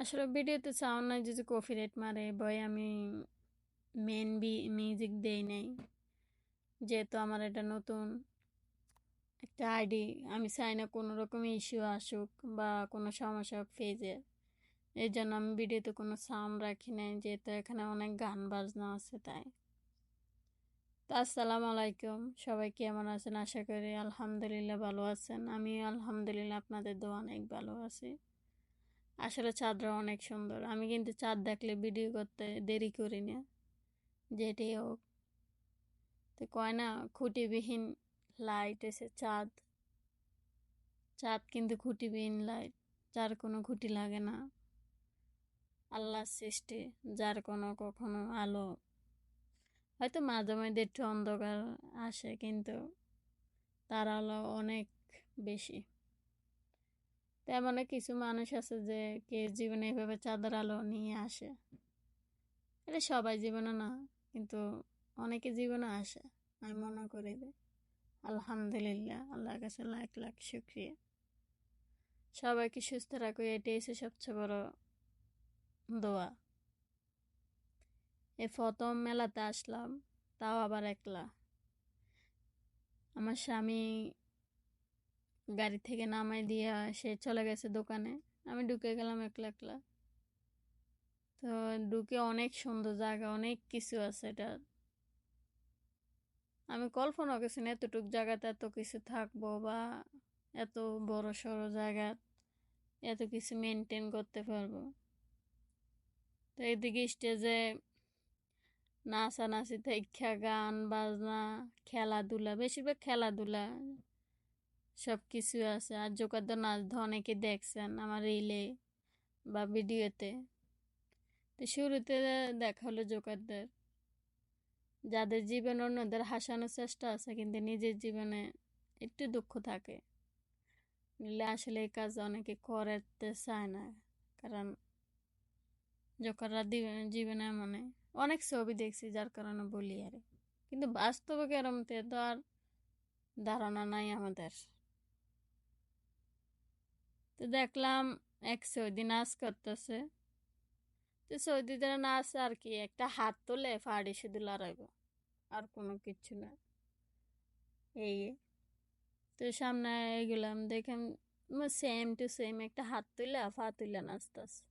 আসলে ভিডিওতে সাউন্ড নাই যদি কপিরাইট মারে ভয় আমি মেন বি মিউজিক দেই নাই। যেহেতু আমার এটা নতুন একটা আইডি, আমি চাই না কোনো রকম ইস্যু আসুক বা কোনো সমস্যা হোক ফেজে এই জন্য আমি ভিডিওতে কোনো সাউন্ড রাখি নাই, যেহেতু এখানে অনেক গান বাজনা আছে তাই। তো আসসালামু আলাইকুম, সবাই কেমন আছেন? আশা করি আলহামদুলিল্লাহ ভালো আছেন। আমি আলহামদুলিল্লাহ আপনাদের দোয়া অনেক ভালো আছি। আসলে চাঁদরা অনেক সুন্দর। আমি কিন্তু চাঁদ দেখলে ভিডিও করতে দেরি করি না যেটি হোক। তো কয় না, খুঁটিবিহীন লাইট এসে চাঁদ। চাঁদ কিন্তু খুঁটিবিহীন লাইট যার কোনো খুঁটি লাগে না। আল্লাহর সৃষ্টি, যার কোনো কখনো আলো। হয়তো মাঝে মাঝে একটু অন্ধকার আসে, কিন্তু তার আলো অনেক বেশি। তেমন কিছু মানুষ আছে যে কে জীবনে এভাবে চাঁদের আলো নিয়ে আসে। এটা সবাই জীবনে না, কিন্তু অনেকে জীবনে আসে, আমি মনে করি যে। আলহামদুলিল্লাহ, আল্লাহর কাছে লাখ লাখ শুক্রিয়া। সবাইকে সুস্থ রাখো, এটাই হচ্ছে সবচেয়ে বড় দোয়া। এই প্রথম মেলাতে আসলাম, তাও আবার একলা। আমার স্বামী গাড়ি থেকে নামাই দিয়ে সে চলে গেছে দোকানে। আমি ঢুকে গেলাম একলা একলা। তো ঢুকে অনেক সুন্দর জায়গা, অনেক কিছু আছে এটা। আমি কল্পনা করছি না এতটুক জায়গাতে এত কিছু থাকব বা এত বড় সড়ো জায়গা, এত কিছু মেনটেন করতে পারব। তো এদিকে স্টেজে নাচানাচি থেকে গান, বাজনা, খেলাধুলা, বেশিরভাগ খেলাধুলা সব কিছু আছে। আর জোকারদের নাচ অনেকে দেখছেন আমার রিলে বা ভিডিওতে তো। শুরুতে দেখা হলো জোকারদের যাদের জীবন অন্যদের হাসানোর চেষ্টা আছে কিন্তু নিজের জীবনে একটু দুঃখ থাকে। নিলে আসলে এই কাজ অনেকে করতে চায় না। কারণ জোকাররা জীবনে মানে অনেক ছবি দেখছি যার কারণে বলি আর। কিন্তু বাস্তবে কেরম তো আর ধারণা নাই আমাদের। তো দেখলাম এক সৌদি নাচ করতেছে। তো সৌদিদের নাচ আর কি, একটা হাত তোলে ফাড়ি শুধু লড়াইব, আর কোনো কিছু না। এই তো সামনে এগুলাম দেখেন সেম টু সেম একটা হাত তুলে ফা তুলে নাচতেছে।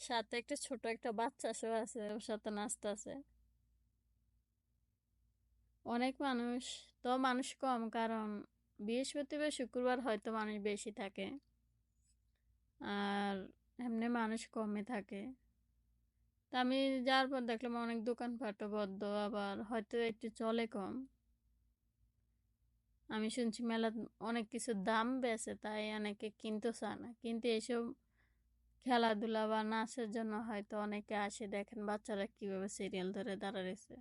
সাথে একটা ছোট একটা বাচ্চা শো আছে, ওর সাথে নাচতেছে। অনেক মানুষ, তো মানুষ কম, কারণ বৃহস্পতিবার, শুক্রবার হয়তো মানুষ বেশি থাকে। আর এমনি মানুষ কমে থাকে। তা আমি যাওয়ার পর দেখলাম অনেক দোকানপাটও বদ্ধ, আবার হয়তো একটু চলে কম। আমি শুনছি মেলা অনেক কিছু দাম বেছে তাই অনেকে কিনতে চায় না। কিন্তু এসব খেলাধুলা বা নাচের জন্য হয়তো অনেকে আসে। দেখেন বাচ্চারা কীভাবে সিরিয়াল ধরে দাঁড়াইছে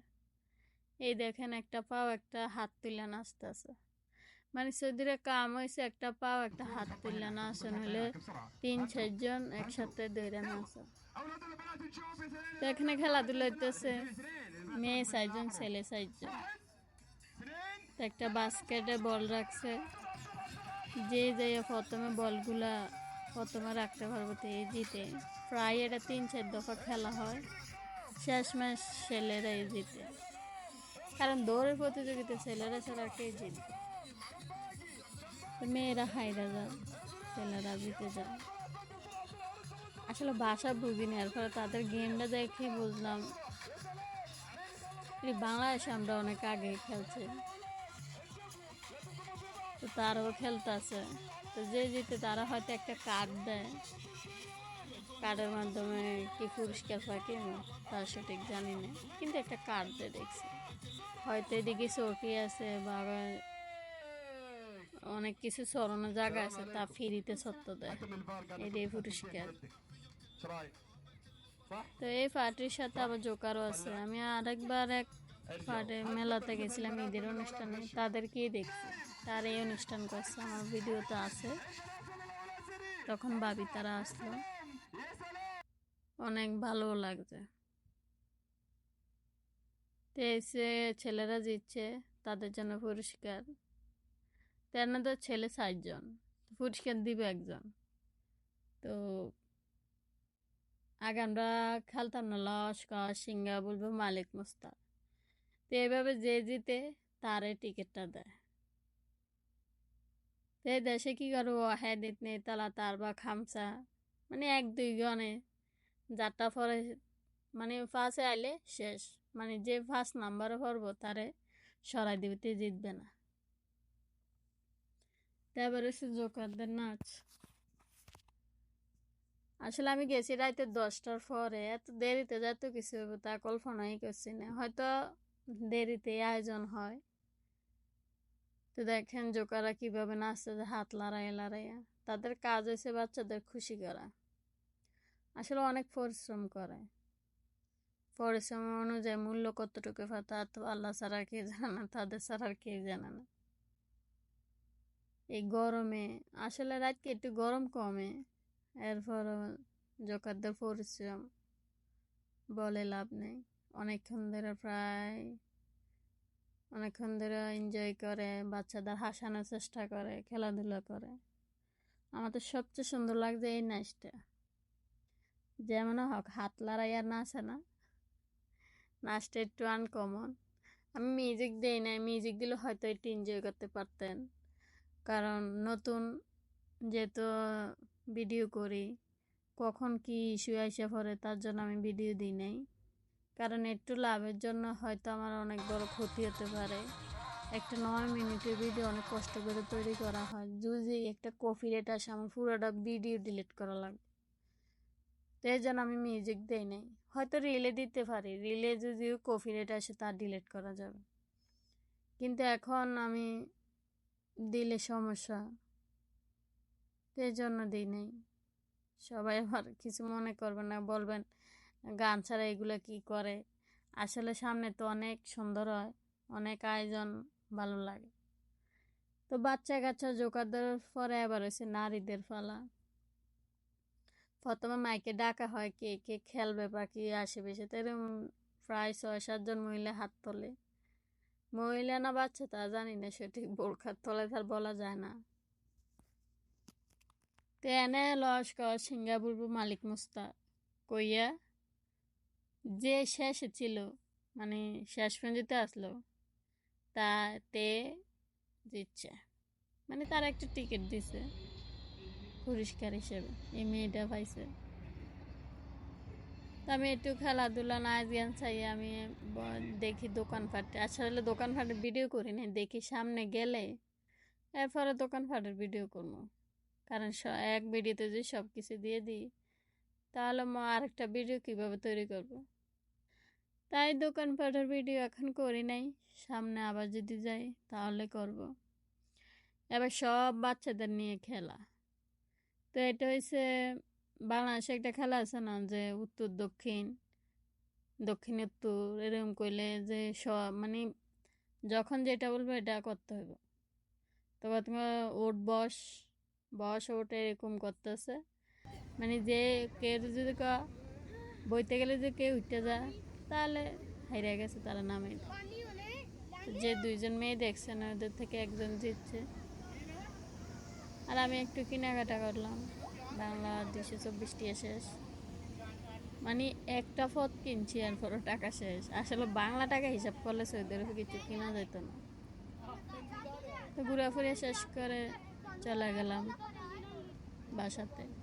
এই দেখেন একটা পাও একটা হাত তুলে নাচতেছে। মানে সৌদিরে কাম হয়েছে একটা পাও, একটা হাত তুলে নাচন হলে তিন চারজন একসাথে দৌড়ে নাচে তো এখানে খেলাধুলা হইতেছে, মেয়ে চারজন, ছেলে চারজন। তো একটা বাস্কেটে বল রাখছে। যে যাই প্রথমে বলগুলা প্রথমে রাখতে পারব, তো এই জিতে। প্রায় এটা তিন, চার দফা খেলা হয়। শেষ ম্যাচ ছেলেরাই জিতে। কারণ দৌড়ের প্রতিযোগিতা ছেলেরা ছাড়া কে জিতবে মেয়েরা হাইরা যায় ছেলেরা জিতে যায় আসলে ভাষা বুঝিনি এর ফলে তাদের গেমটা দেখে বুঝলাম বাংলাদেশে আমরা অনেক আগে খেলছি। তো তারাও খেলতেছে। তো যে জিতে তারা হয়তো একটা কার্ড দেয়। কার্ডের মাধ্যমে কি পুরস্কার পায় কি তার সঠিক জানি না। কিন্তু একটা কার্ড দিয়ে দেখছি। হয়তো এদিকে চৌকি আছে বা অনেক কিছু সরানো জায়গা আছে তা ফিরিতে সত্য দেয়। এটাই পুরস্কার তো এই পার্টির সাথে আবার জোকারও আছে। আমি আরেকবার এক পার্টি মেলাতে গেছিলাম ঈদের অনুষ্ঠানে। তাদেরকেই দেখছি। তার এই অনুষ্ঠান করছে আমার ভিডিওতে আছে। তখন ভাবি তারা আসলো। অনেক ভালো লাগছে। তো এসে ছেলেরা জিতছে তাদের জন্য পুরস্কার। তেন তো ছেলে ষাটজন পুরস্কার দিবে একজন। তো আগে আমরা খেলতাম না লস্কর সিঙ্গা বলব মালিক, মুস্তাক। তো এভাবে যে জিতে, তারে টিকিটটা দেয়। তো দেশে কি করব? হেদিত নেই, তালা, তার বা খামসা মানে এক, দুই গনে যারটা পরে মানে ফার্স্টে আইলে শেষ। মানে যে ফার্স্ট নাম্বারে পড়ব, তারে সরাই দিবে, তে জিতবে না। তারপরে সে জোকারদের নাচ। আসলে আমি গেছি রাতে দশটার পরে, এত দেরিতে যত কিছু তা কল্পনাই করছি না। হয়তো দেরিতে আয়োজন হয়। তো দেখেন জোকারা কীভাবে নাচতে হাত লড়াইয়া লড়াইয়া। তাদের কাজ হয়েছে বাচ্চাদের খুশি করা। আসলে অনেক পরিশ্রম করে। পরিশ্রম অনুযায়ী মূল্য কতটুকু তা তো আল্লাহ ছাড়া কে জানে না, তাদের ছাড়া আর কেউ জানে না। এই গরমে, আসলে রাতকে একটু গরম কমে। এরপর জোকারদের পরিশ্রম বলে লাভ নেই। অনেকক্ষণ ধরে প্রায়, অনেকক্ষণ ধরে এনজয় করে, বাচ্চাদের হাসানোর চেষ্টা করে, খেলাধুলা করে। আমার তো সবচেয়ে সুন্দর লাগছে এই নাচটা যেমন হোক, হাত লড়াইয়ার নাচে না। নাচটা একটু আনকমন আমি মিউজিক দিই না মিউজিক দিলে হয়তো একটু এনজয় করতে পারতেন। কারণ নতুন যেহেতু ভিডিও করি, কখন কি ইস্যু আইসে পড়ে তার জন্য আমি ভিডিও দিই নাই। কারণ একটু লাভের জন্য হয়তো আমার অনেক বড় ক্ষতি হতে পারে। একটা নয় মিনিটের ভিডিও অনেক কষ্ট করে তৈরি করা হয়। যদি একটা কপি রেট আসে, আমার পুরোটা ভিডিও ডিলিট করা লাগবে। তো এই জন্য আমি মিউজিক দেই নাই। হয়তো রিলে দিতে পারি। রিলে যদিও কপি রেট আসে, তা ডিলিট করা যাবে। কিন্তু এখন আমি দিলে সমস্যা। এই জন্য দিই নাই। সবাই আবার কিছু মনে করবেন না, বলবেন, গান ছাড়া এগুলো কি করে? আসলে সামনে তো অনেক সুন্দর হয়, অনেক আয়োজন ভালো লাগে। তো বাচ্চা কাচ্চা জোকারদের পরে আবার হয়েছে নারীদের পালা। প্রথমে মাইকে ডাকা হয় কে কে খেলবে বা কি আসে বেশি, তো এরকম প্রায় ছয় সাতজন মহিলা হাত তোলে। মহিলা না বাচ্চা তা জানি না, সঠিক বোরখার তলে তার বলা যায় না। তো এনে লস্কর, সিঙ্গাপুর মালিক মুস্তা কইয়া যে শেষে ছিল মানে শেষ পর্যন্ত আসলো তাতে দিচ্ছে মানে তার একটা টিকিট দিছে, পুরস্কার হিসেবে, এই মেয়েটা পাইছে। তো আমি একটু খেলাধুলা নাচ গান চাই, আমি দেখি দোকানপাটে আসলে দোকানপাটের ভিডিও করি না, দেখি সামনে গেলে এরপরে দোকানপাটের ভিডিও করব কারণ এক ভিডিওতে যদি সব কিছু দিয়ে দিই, তাহলে মা আরেকটা ভিডিও কীভাবে তৈরি করব। তাই দোকানপাটের ভিডিও এখন করি নাই, সামনে আবার যদি যাই, তাহলে করব। এবার সব বাচ্চাদের নিয়ে খেলা তো এটা হচ্ছে বাংলাদেশে একটা খেলা আছে না যে উত্তর, দক্ষিণ দক্ষিণ উত্তর এরকম করলে যে সব মানে যখন যেটা বলব এটা করতে হবে তো তোমার ওট বস বস ওট এরকম করতেছে। মানে যে কেউ যদি ক- বইতে গেলে যে কেউ উঠতে যায়, তাহলে হাইরে গেছে তারা নামে যে দুইজন মেয়ে দেখছে না, ওদের থেকে একজন জিতছে। আর আমি একটু কেনাকাটা করলাম। বাংলা দুইশো চব্বিশটি শেষ। মানে একটা পথ কিনছি আর পরে টাকা শেষ। আসলে বাংলা টাকা হিসাব করলে সৌদি আরবে কিছু কেনা যেত না। তো ঘুরাফুরে শেষ করে চলে গেলাম বাসাতে।